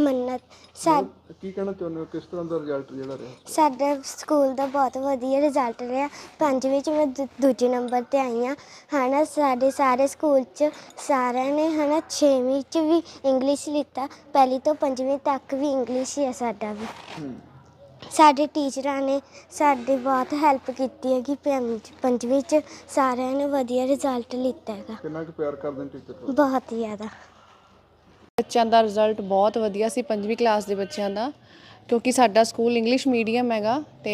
ਮੰਨਤ। ਸਾ- ਕੀ ਕਹਿਣਾ ਚਾਹੁੰਦੇ ਹੋ? ਕਿਸ ਤਰ੍ਹਾਂ ਦਾ ਰਿਜ਼ਲਟ ਜਿਹੜਾ ਰਿਹਾ? ਸਾਡਾ ਸਕੂਲ ਦਾ ਬਹੁਤ ਵਧੀਆ ਰਿਜ਼ਲਟ ਰਿਹਾ। ਪੰਜਵੀਂ ਚ ਮੈਂ ਦੂ- ਦੂਜੇ ਨੰਬਰ ਤੇ ਆਈ ਹਾਂ। ਹਨਾ ਸਾਡੇ ਸਾਰੇ ਸਕੂਲ ਚ ਸਾਰਿਆਂ ਨੇ ਹਨਾ ਛੇਵੀਂ ਚ ਵੀ ਇੰਗਲਿਸ਼ ਲਿੱਤਾ। ਪਹਿਲੀ ਤੋਂ ਪੰਜਵੀਂ ਤੱਕ ਵੀ ਇੰਗਲਿਸ਼ ਹੀ ਆ ਸਾਡਾ ਵੀ। ਹੂੰ। ਸਾਡੇ ਟੀਚਰਾਂ ਨੇ ਸਾਡੀ ਬਹੁਤ ਹੈਲਪ ਕੀਤੀ ਹੈ ਕਿ ਪੰਜਵੀਂ ਚ ਸਾਰਿਆਂ ਨੇ ਵਧੀਆ ਰਿਜ਼ਲਟ ਲਿੱਤਾ ਹੈਗਾ। ਕਿੰਨਾ ਕੁ ਪਿਆਰ ਕਰਦੇ ਨੇ ਟੀਚਰ ਬਹੁਤ ਜ਼ਿਆਦਾ। ਬੱਚਿਆਂ ਦਾ ਰਿਜ਼ਲਟ ਬਹੁਤ ਵਧੀਆ ਸੀ ਪੰਜਵੀਂ ਕਲਾਸ ਦੇ ਬੱਚਿਆਂ ਦਾ ਕਿਉਂਕਿ ਸਾਡਾ ਸਕੂਲ ਇੰਗਲਿਸ਼ ਮੀਡੀਅਮ ਹੈਗਾ ਤੇ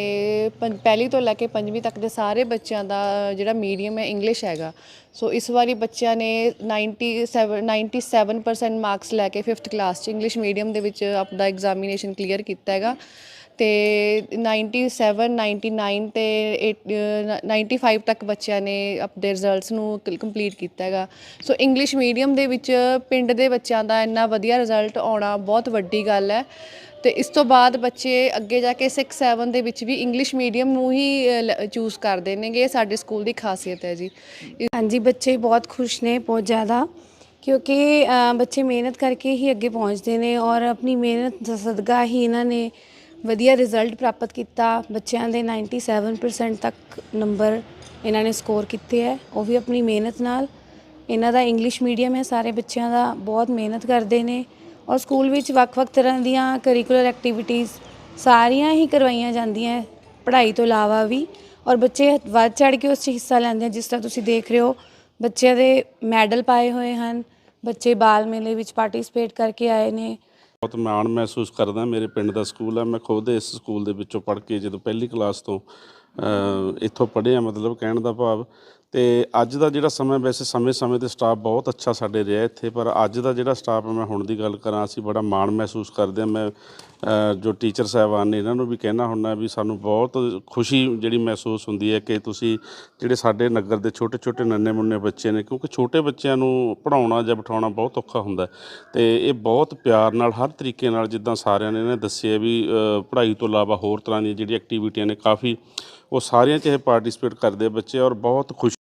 ਪੰ- ਪਹਿਲੀ ਤੋਂ ਲੈ ਕੇ ਪੰਜਵੀਂ ਤੱਕ ਦੇ ਸਾਰੇ ਬੱਚਿਆਂ ਦਾ ਜਿਹੜਾ ਮੀਡੀਅਮ ਹੈ ਇੰਗਲਿਸ਼ ਹੈਗਾ। ਸੋ ਇਸ ਵਾਰੀ ਬੱਚਿਆਂ ਨੇ 97 97% ਮਾਰਕਸ ਲੈ ਕੇ 5th ਕਲਾਸ ਚ ਇੰਗਲਿਸ਼ ਮੀਡੀਅਮ ਦੇ ਵਿੱਚ ਆਪਣਾ ਐਗਜ਼ਾਮੀਨੇਸ਼ਨ ਕਲੀਅਰ ਕੀਤਾ ਹੈਗਾ। ਤੇ 97 99 ਤੇ 8 95 uh, ਤੱਕ ਬੱਚਿਆਂ ਨੇ ਆਪਣੇ ਰਿਜ਼ਲਟਸ ਨੂੰ ਕੰਪਲੀਟ ਕੀਤਾ ਹੈਗਾ। ਸੋ ਇੰਗਲਿਸ਼ ਮੀਡੀਅਮ ਦੇ ਵਿੱਚ ਪਿੰਡ ਦੇ ਬੱਚਿਆਂ ਦਾ ਇੰਨਾ ਵਧੀਆ ਰਿਜ਼ਲਟ ਆਉਣਾ ਬਹੁਤ ਵੱਡੀ ਗੱਲ ਹੈ। ਤੇ ਇਸ ਤੋਂ ਬਾਅਦ ਬੱਚੇ ਅੱਗੇ ਜਾ ਕੇ 6 7 ਦੇ ਵਿੱਚ ਵੀ ਇੰਗਲਿਸ਼ ਮੀਡੀਅਮ ਨੂੰ ਹੀ ਚੂਜ਼ ਕਰਦੇ ਨੇਗੇ। ਸਾਡੇ ਸਕੂਲ ਦੀ ਖਾਸੀਅਤ ਹੈ ਜੀ। ਹਾਂਜੀ, ਬੱਚੇ ਬਹੁਤ ਖੁਸ਼ ਨੇ, ਬਹੁਤ ਜ਼ਿਆਦਾ। ਕਿਉਂਕਿ ਬੱਚੇ ਮਿਹਨਤ ਕਰਕੇ ਹੀ ਅੱਗੇ ਪਹੁੰਚਦੇ ਨੇ ਔਰ ਆਪਣੀ ਮਿਹਨਤ ਦਾ ਸਦਕਾ ਹੀ ਇਹਨਾਂ ਨੇ ਵਧੀਆ ਰਿਜ਼ਲਟ ਪ੍ਰਾਪਤ ਕੀਤਾ। ਬੱਚਿਆਂ ਦੇ 97% ਤੱਕ ਨੰਬਰ ਇਹਨਾਂ ਨੇ ਸਕੋਰ ਕੀਤੇ ਹੈ। ਉਹ ਵੀ ਆਪਣੀ ਮਿਹਨਤ ਨਾਲ। ਇਹਨਾਂ ਦਾ ਇੰਗਲਿਸ਼ ਮੀਡੀਅਮ ਹੈ। ਸਾਰੇ ਬੱਚਿਆਂ ਦਾ ਬਹੁਤ ਮਿਹਨਤ ਕਰਦੇ ਨੇ। ਔਰ ਸਕੂਲ ਵਿੱਚ ਵੱਖ-ਵੱਖ ਤਰ੍ਹਾਂ ਦੀਆਂ ਕਰਿਕੂਲਰ ਐਕਟੀਵਿਟੀਜ਼ ਸਾਰੀਆਂ ਹੀ ਕਰਵਾਈਆਂ ਜਾਂਦੀਆਂ ਪੜ੍ਹਾਈ ਤੋਂ ਇਲਾਵਾ ਵੀ। ਔਰ ਬੱਚੇ ਵੱਧ ਚੜ ਕੇ ਉਸ 'ਚ ਹਿੱਸਾ ਲੈਂਦੇ ਆ ਜਿਸ ਤਰ੍ਹਾਂ ਤੁਸੀਂ ਦੇਖ ਰਹੇ ਹੋ। ਬੱਚਿਆਂ ਦੇ ਮੈਡਲ ਪਾਏ ਹੋਏ ਹਨ। ਬੱਚੇ ਬਾਲ ਮੇਲੇ ਵਿੱਚ ਪਾਰਟਿਸਿਪੇਟ ਕਰਕੇ ਆਏ ਨੇ। ਬਹੁਤ ਮਾਣ ਮਹਿਸੂਸ ਕਰਦਾ, ਮੇਰੇ ਪਿੰਡ ਦਾ ਸਕੂਲ ਆ, ਮੈਂ ਖੁਦ ਇਸ ਸਕੂਲ ਦੇ ਵਿੱਚੋਂ ਪੜ੍ਹ ਕੇ ਜਦੋਂ ਪਹਿਲੀ ਕਲਾਸ ਤੋਂ ਇੱਥੋਂ ਪੜ੍ਹਿਆ, ਮਤਲਬ ਕਹਿਣ ਦਾ ਭਾਵ ਤੇ ਅੱਜ ਦਾ ਜਿਹੜਾ ਸਮਾਂ ਵੈਸੇ ਸਮੇਂ-ਸਮੇਂ ਤੇ ਸਟਾਫ ਬਹੁਤ ਅੱਛਾ ਸਾਡੇ ਰਿਹਾ ਇੱਥੇ, ਪਰ ਅੱਜ ਦਾ ਜਿਹੜਾ ਸਟਾਫ ਮੈਂ ਹੁਣ ਦੀ ਗੱਲ ਕਰਾਂ, ਅਸੀਂ ਬੜਾ ਮਾਣ ਮਹਿਸੂਸ ਕਰਦੇ ਹਾਂ। ਮੈਂ ਜੋ ਟੀਚਰ ਸਾਹਿਬਾਨ ਨੇ ਇਹਨਾਂ ਨੂੰ ਵੀ ਕਹਿਣਾ ਹੁੰਦਾ ਵੀ ਸਾਨੂੰ ਬਹੁਤ ਖੁਸ਼ੀ ਜਿਹੜੀ ਮਹਿਸੂਸ ਹੁੰਦੀ ਹੈ ਕਿ ਤੁਸੀਂ ਜਿਹੜੇ ਸਾਡੇ ਨਗਰ ਦੇ ਛੋਟੇ-ਛੋਟੇ ਨੰਨੇ ਮੁੰਨੇ ਬੱਚੇ ਨੇ, ਕਿਉਂਕਿ ਛੋਟੇ ਬੱਚਿਆਂ ਨੂੰ ਪੜਾਉਣਾ ਜਾਂ ਬਿਠਾਉਣਾ ਬਹੁਤ ਔਖਾ ਹੁੰਦਾ ਹੈ। ਤੇ ਇਹ ਬਹੁਤ ਪਿਆਰ ਨਾਲ, ਹਰ ਤਰੀਕੇ ਨਾਲ ਜਿੱਦਾਂ ਸਾਰਿਆਂ ਨੇ ਇਹਨੇ ਦੱਸਿਆ ਵੀ ਪੜ੍ਹਾਈ ਤੋਂ ਇਲਾਵਾ ਹੋਰ ਤਰ੍ਹਾਂ ਦੀਆਂ ਜਿਹੜੀ ਐਕਟੀਵਿਟੀਆਂ ਨੇ, ਕਾਫੀ ਉਹ ਸਾਰਿਆਂ 'ਚ ਇਹ ਪਾਰਟਿਸਿਪੇਟ ਕਰਦੇ ਬੱਚੇ ਔਰ ਬਹੁਤ ਖੁਸ਼